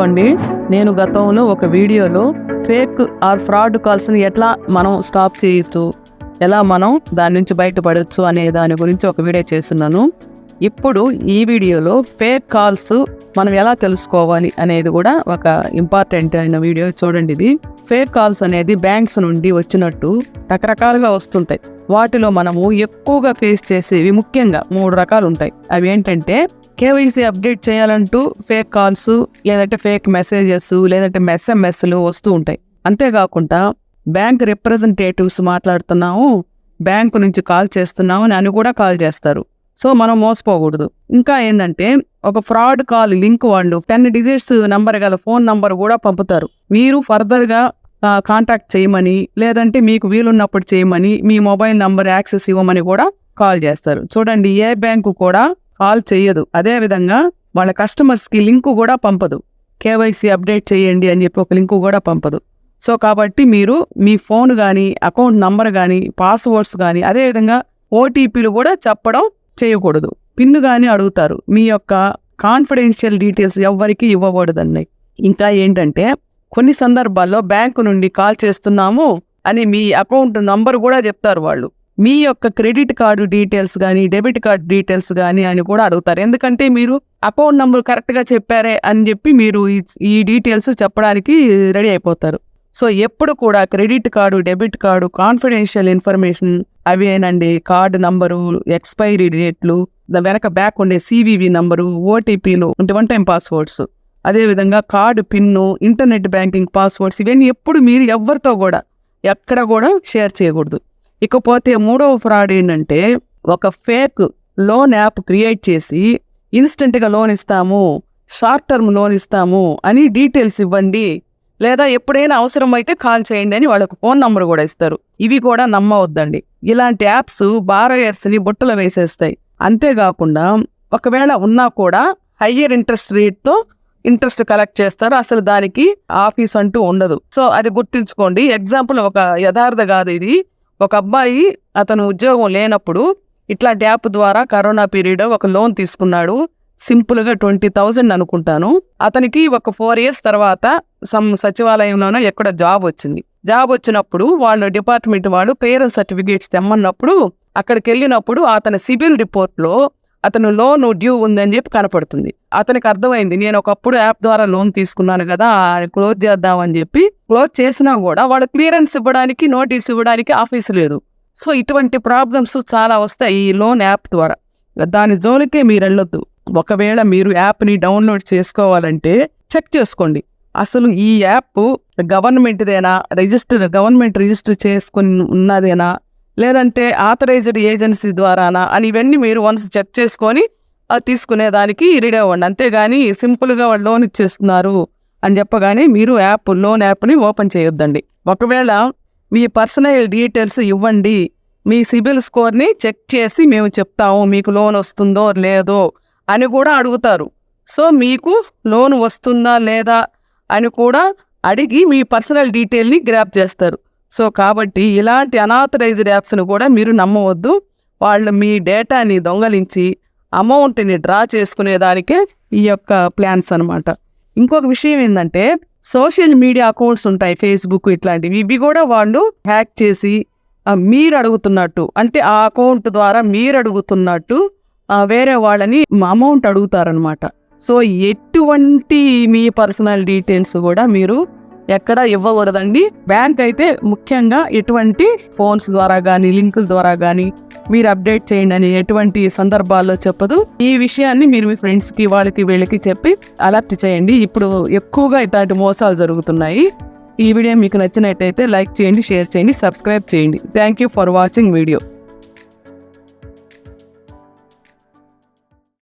అండి నేను గతంలో ఒక వీడియోలో ఫేక్ ఆర్ ఫ్రాడ్ కాల్స్ని ఎట్లా మనం స్టాప్ చేయొచ్చు ఎలా మనం దాని నుంచి బయటపడవచ్చు అనే దాని గురించి ఒక వీడియో చేస్తున్నాను. ఇప్పుడు ఈ వీడియోలో ఫేక్ కాల్స్ మనం ఎలా తెలుసుకోవాలి అనేది కూడా ఒక ఇంపార్టెంట్ అయిన వీడియో చూడండి ఇది. ఫేక్ కాల్స్ అనేది బ్యాంక్స్ నుండి వచ్చినట్టు రకరకాలుగా వస్తుంటాయి. వాటిలో మనము ఎక్కువగా ఫేస్ చేసేవి ముఖ్యంగా మూడు రకాలు ఉంటాయి. అవి ఏంటంటే కేవైసీ అప్డేట్ చేయాలంటూ ఫేక్ కాల్స్ లేదంటే ఫేక్ మెసేజెస్ లేదంటే ఎస్ఎంఎస్లు వస్తూ ఉంటాయి. అంతేకాకుండా బ్యాంక్ రిప్రజెంటేటివ్స్ మాట్లాడుతున్నాము బ్యాంకు నుంచి కాల్ చేస్తున్నాము అని అని కూడా కాల్ చేస్తారు. సో మనం మోసపోకూడదు. ఇంకా ఏంటంటే ఒక ఫ్రాడ్ కాల్ లింక్ వాళ్ళు టెన్ డిజిట్స్ నంబర్ గల ఫోన్ నంబర్ కూడా పంపుతారు. మీరు ఫర్దర్గా కాంటాక్ట్ చేయమని లేదంటే మీకు వీలున్నప్పుడు చేయమని మీ మొబైల్ నంబర్ యాక్సెస్ ఇవ్వమని కూడా కాల్ చేస్తారు. చూడండి ఏ బ్యాంకు కూడా కాల్ చేయదు అదేవిధంగా వాళ్ళ కస్టమర్స్కి లింకు కూడా పంపదు. కేవైసీ అప్డేట్ చేయండి అని చెప్పి ఒక లింకు కూడా పంపదు. సో కాబట్టి మీరు మీ ఫోన్ కానీ అకౌంట్ నంబర్ కానీ పాస్వర్డ్స్ కానీ అదేవిధంగా ఓటీపీలు కూడా చెప్పడం చేయకూడదు. పిన్ కానీ అడుగుతారు. మీ యొక్క కాన్ఫిడెన్షియల్ డీటెయిల్స్ ఎవ్వరికి ఇవ్వకూడదన్నాయి ఇంకా ఏంటంటే కొన్ని సందర్భాల్లో బ్యాంకు నుండి కాల్ చేస్తున్నాము అని మీ అకౌంట్ నంబర్ కూడా చెప్తారు వాళ్ళు. మీ యొక్క క్రెడిట్ కార్డు డీటెయిల్స్ కానీ డెబిట్ కార్డు డీటెయిల్స్ కానీ అని కూడా అడుగుతారు. ఎందుకంటే మీరు అకౌంట్ నెంబర్ కరెక్ట్గా చెప్పారే అని చెప్పి మీరు ఈ- ఈ డీటెయిల్స్ చెప్పడానికి రెడీ అయిపోతారు. సో ఎప్పుడు కూడా credit card debit card confidential information అవేనండి card number expiry డేట్లు వెనక బ్యాక్ ఉండే సివివి నంబరు ఓటీపీలు అంటే వన్ టైం పాస్వర్డ్స్. అదేవిధంగా card pin internet banking passwords ఇవన్నీ ఎప్పుడు మీరు ఎవరితో కూడా ఎక్కడ కూడా షేర్ చేయకూడదు. ఇకపోతే మూడవ ఫ్రాడ్ ఏంటంటే ఒక ఫేక్ లోన్ యాప్ క్రియేట్ చేసి ఇన్స్టెంట్గా లోన్ ఇస్తాము షార్ట్ టర్మ్ లోన్ ఇస్తాము అని డీటెయిల్స్ ఇవ్వండి లేదా ఎప్పుడైనా అవసరం అయితే కాల్ చేయండి అని వాళ్ళకు ఫోన్ నంబర్ కూడా ఇస్తారు. ఇవి కూడా నమ్మవద్దండి. ఇలాంటి యాప్స్ బారోయర్స్ని బుట్టలో వేసేస్తాయి. అంతేకాకుండా ఒకవేళ ఉన్నా కూడా హయ్యర్ ఇంట్రెస్ట్ రేట్తో ఇంట్రెస్ట్ కలెక్ట్ చేస్తారు. అసలు దానికి ఆఫీస్ అంటూ ఉండదు. సో అది గుర్తుంచుకోండి. ఎగ్జాంపుల్ ఒక యథార్థ కాదు ఇది. ఒక అబ్బాయి అతను ఉద్యోగం లేనప్పుడు ఇట్లాంటి యాప్ ద్వారా కరోనా పీరియడ్ ఒక లోన్ తీసుకున్నాడు. సింపుల్గా ట్వంటీ థౌజండ్ అనుకుంటాను. అతనికి ఒక ఫోర్ ఇయర్స్ తర్వాత సమ్ సచివాలయంలోనో ఎక్కడ జాబ్ వచ్చింది. జాబ్ వచ్చినప్పుడు వాళ్ళ డిపార్ట్మెంట్ వాళ్ళు పేరెంట్ సర్టిఫికేట్స్ తెమ్మన్నప్పుడు అక్కడికి వెళ్ళినప్పుడు అతని సిబిల్ రిపోర్ట్లో అతను లోన్ డ్యూ ఉందని చెప్పి కనపడుతుంది. అతనికి అర్థమైంది నేను ఒకప్పుడు యాప్ ద్వారా లోన్ తీసుకున్నాను కదా క్లోజ్ చేద్దామని చెప్పి క్లోజ్ చేసినా కూడా వాడు క్లియరెన్స్ ఇవ్వడానికి నోటీస్ ఇవ్వడానికి ఆఫీస్ లేదు. సో ఇటువంటి ప్రాబ్లమ్స్ చాలా వస్తాయి ఈ లోన్ యాప్ ద్వారా. దాని జోలికే మీరు వెళ్ళొద్దు. ఒకవేళ మీరు యాప్ని డౌన్లోడ్ చేసుకోవాలంటే చెక్ చేసుకోండి. అసలు ఈ యాప్ గవర్నమెంట్దేనా రిజిస్టర్ గవర్నమెంట్ రిజిస్టర్ చేసుకుని ఉన్నదేనా లేదంటే ఆథరైజ్డ్ ఏజెన్సీ ద్వారానా అని ఇవన్నీ మీరు వన్స్ చెక్ చేసుకొని అది తీసుకునేదానికి రెడీ అవ్వండి. అంతేగాని సింపుల్గా వాళ్ళు లోన్ ఇచ్చేస్తున్నారు అని చెప్పగానే మీరు యాప్ లోన్ యాప్ని ఓపెన్ చేయొద్దండి. ఒకవేళ మీ పర్సనల్ డీటెయిల్స్ ఇవ్వండి మీ సిబిల్ స్కోర్ని చెక్ చేసి మేము చెప్తాము మీకు లోన్ వస్తుందో లేదో అని కూడా అడుగుతారు. సో మీకు లోన్ వస్తుందా లేదా అని కూడా అడిగి మీ పర్సనల్ డీటెయిల్ని గ్రాప్ చేస్తారు. సో కాబట్టి ఇలాంటి అనాథరైజ్డ్ యాప్స్ను కూడా మీరు నమ్మవద్దు. వాళ్ళు మీ డేటాని దొంగలించి అమౌంట్ని డ్రా చేసుకునేదానికే ఈ యొక్క ప్లాన్స్ అన్నమాట. ఇంకొక విషయం ఏంటంటే సోషల్ మీడియా అకౌంట్స్ ఉంటాయి ఫేస్బుక్ ఇట్లాంటివి. ఇవి కూడా వాళ్ళు హ్యాక్ చేసి మీరు అడుగుతున్నట్టు అంటే ఆ అకౌంట్ ద్వారా మీరు అడుగుతున్నట్టు వేరే వాళ్ళని అమౌంట్ అడుగుతారనమాట సో ఎటువంటి మీ పర్సనల్ డీటెయిల్స్ కూడా మీరు ఎక్కడ ఇవ్వకూడదండి. బ్యాంక్ అయితే ముఖ్యంగా ఎటువంటి ఫోన్స్ ద్వారా కానీ లింకుల ద్వారా కానీ మీరు అప్డేట్ చేయండి అని ఎటువంటి సందర్భాల్లో చెప్పదు. ఈ విషయాన్ని మీరు మీ ఫ్రెండ్స్కి వాళ్ళకి వీళ్ళకి చెప్పి అలర్ట్ చేయండి. ఇప్పుడు ఎక్కువగా ఇట్లాంటి మోసాలు జరుగుతున్నాయి. ఈ వీడియో మీకు నచ్చినట్టయితే లైక్ చేయండి షేర్ చేయండి సబ్స్క్రైబ్ చేయండి. Thank you for watching video.